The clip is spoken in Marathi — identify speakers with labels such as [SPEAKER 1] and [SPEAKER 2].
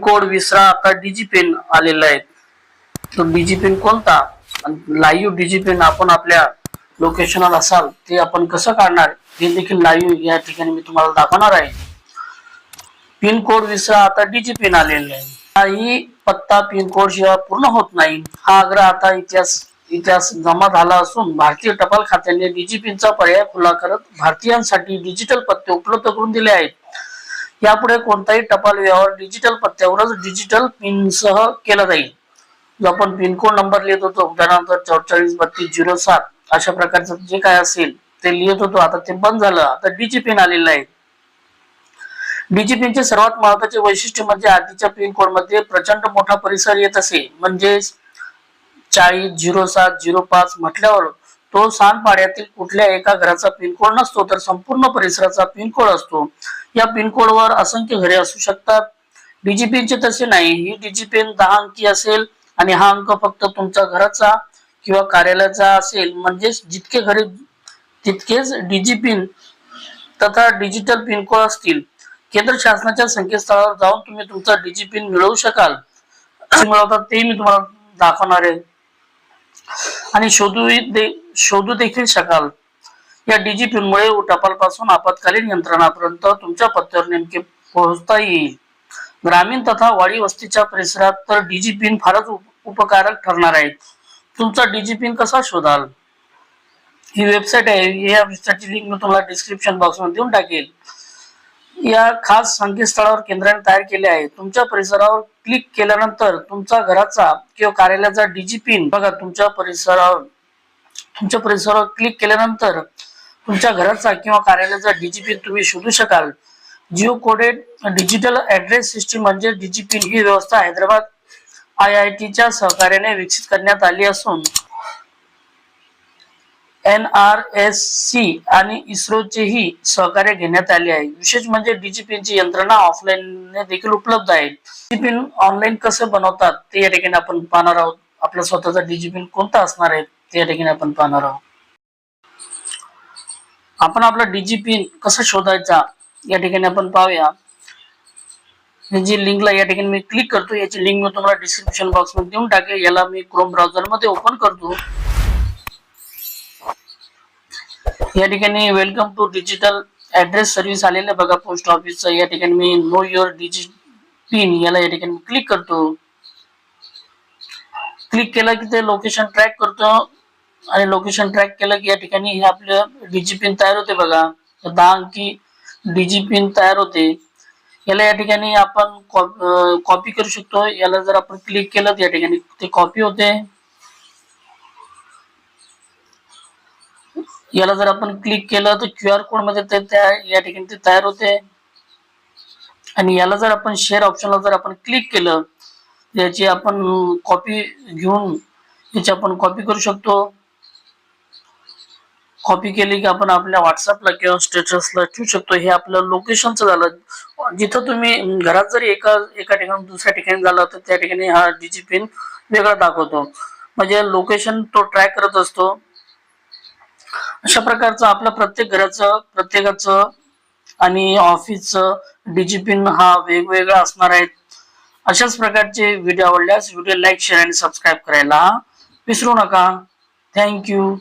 [SPEAKER 1] कोड विसरा आता डीजी पेन आलेला आहे. तो डीजी पेन कोणता? लाईव्ह डीजी पेन आपण आपल्या लोकेशनवर असाल ते आपण कसं काढणार? हे देखील लाईव्ह या ठिकाणी मी तुम्हाला दाखवणार आहे. पिन कोड विसरा आता डीजी पिन आलेले आहे. काही पत्ता पिन कोड शिवाय पूर्ण होत नाही. हा आग्रह आता इतिहास इतिहास जमा झाला असून भारतीय टपाल खात्याने डीजी पिनचा पर्याय खुला करत भारतीयांसाठी डिजिटल पत्ते उपलब्ध करून दिले आहेत. यापुढे कोणताही टपाल व्यवहार डिजिटल पत्त्यावरच डिजिटल पिनसह केला जाईल. जो आपण पिनकोड नंबर लिहित होतो उदाहरणार्थ चौचाळीस बत्तीस झिरो सात अशा प्रकारचं जे काय असेल ते लिहित होतो. आता ते बंद झालं. आता डीजी पिन आलेलं आहे डीजी पिनचे सर्वात महत्त्वाचे वैशिष्ट्य म्हणजे आधीच्या पिन कोडमध्ये प्रचंड मोठा परिसर येत असे. म्हणजे चाळीस झिरो सात झिरो पाच म्हटल्यावर तो सांडपाड्यातील कुठल्या एका घराचा पिनकोड नसतो तर संपूर्ण परिसराचा पिनकोड असतो. या पिनकोडवर असंख्य घरे असू शकतात. डीजी तसे नाही. ही डीजीपीन दहा अंकी असेल आणि हा अंक फक्त तुमच्या घराचा किंवा कार्यालयाचा असेल. म्हणजेच जितके घरे तितकेच डीजीपीन तथा डिजिटल पिनकोड असतील. केंद्र शासनाच्या संकेतस्थळावर जाऊन तुम्ही तुमचा डीजी पिन मिळवू शकाल. मिळवतात ते मी तुम्हाला दाखवणार आहे. आणि शोधू दे शोधू देखील शकाल. या डीजी टपालपासून आपत्कालीन यंत्रणापर्यंत तुमच्या पत्त्यावर नेमके पोहोचता येईल. ग्रामीण तथा वाडी वस्तीच्या परिसरात तर डीजी पिन फारच उपकारक ठरणार आहे तुमचा डीजी पिन कसा शोधाल? ही वेबसाईट आहे. या वेबसाईटची लिंक मी तुम्हाला डिस्क्रिप्शन बॉक्समध्ये देऊन टाकेल. या खास संकेतस्थळावर केंद्राने तयार केले आहे. तुमच्या परिसरावर क्लिक केल्यानंतर तुमचा घराचा किंवा कार्यालयाचा डीजी पिन बघा तुमच्या परिसरावर तुमच्या परिसरावर क्लिक केल्यानंतर तुमच्या घराचा किंवा कार्यालयाचा डीजी तुम्ही शोधू शकाल. Geo coded digital address system म्हणजे डीजी ही व्यवस्था हैदराबाद आय आय टीच्या सहकार्याने विकसित करण्यात आली असून एन आर एस सी आणि इस्रोचेही सहकार्य घेण्यात आले आहे. विशेष म्हणजे DGPN यंत्रणा ऑफलाईन देखील उपलब्ध आहे. डीजीपिन ऑनलाईन कसे बनवतात ते या ठिकाणी आपण पाहणार आहोत. आपला स्वतःचा डीजीपिन कोणता असणार आहे ते या ठिकाणी आपण पाहणार आहोत. आपण आपला डीजीपिन कसं शोधायचा या ठिकाणी आपण पाहूया. ही जी लिंकला या ठिकाणी मी क्लिक करतो याची लिंक मी तुम्हाला डिस्क्रिप्शन बॉक्समध्ये देऊन टाकेल. याला मी क्रोम ब्राउझरमध्ये ओपन करतो. या ठिकाणी welcome to digital address service आलेलं बघा पोस्ट ऑफिसचं या ठिकाणी मी नो युअर डिजि पिन याला या ठिकाणी क्लिक करतो. क्लिक केलं की ते लोकेशन ट्रॅक करतो. आणि लोकेशन ट्रॅक केलं की या ठिकाणी हे आपलं डीजी पिन तयार होते बघा. दहा अंकी डीजी पिन तयार होते. याला या ठिकाणी आपण कॉपी करू शकतो. याला जर आपण क्लिक केलं तर या ठिकाणी ते कॉपी होते. याला जर आपण क्लिक केलं तर क्यू आर कोडमध्ये ते या ठिकाणी ते तयार होते. आणि याला जर आपण शेअर ऑप्शनला जर आपण क्लिक केलं याची आपण कॉपी घेऊन याची आपण कॉपी करू शकतो. कॉपी केली की आपण आपल्या व्हॉट्सअपला किंवा स्टेटसला ठेवू शकतो. हे आपलं लोकेशनचं झालं. जिथं तुम्ही घरात जरी एका एका ठिकाणी दुसऱ्या ठिकाणी झालं तर त्या ठिकाणी हा डीजी पिन वेगळा दाखवतो. म्हणजे लोकेशन तो ट्रॅक करत असतो. अशा प्रकारचं आपलं प्रत्येक घराचं प्रत्येकाचं आणि ऑफिसचं डीजीपिन हा वेगवेगळा असणार आहे. अशाच प्रकारचे व्हिडिओ आवडल्यास व्हिडिओ लाईक शेअर आणि सबस्क्राईब करायला विसरू नका. थँक्यू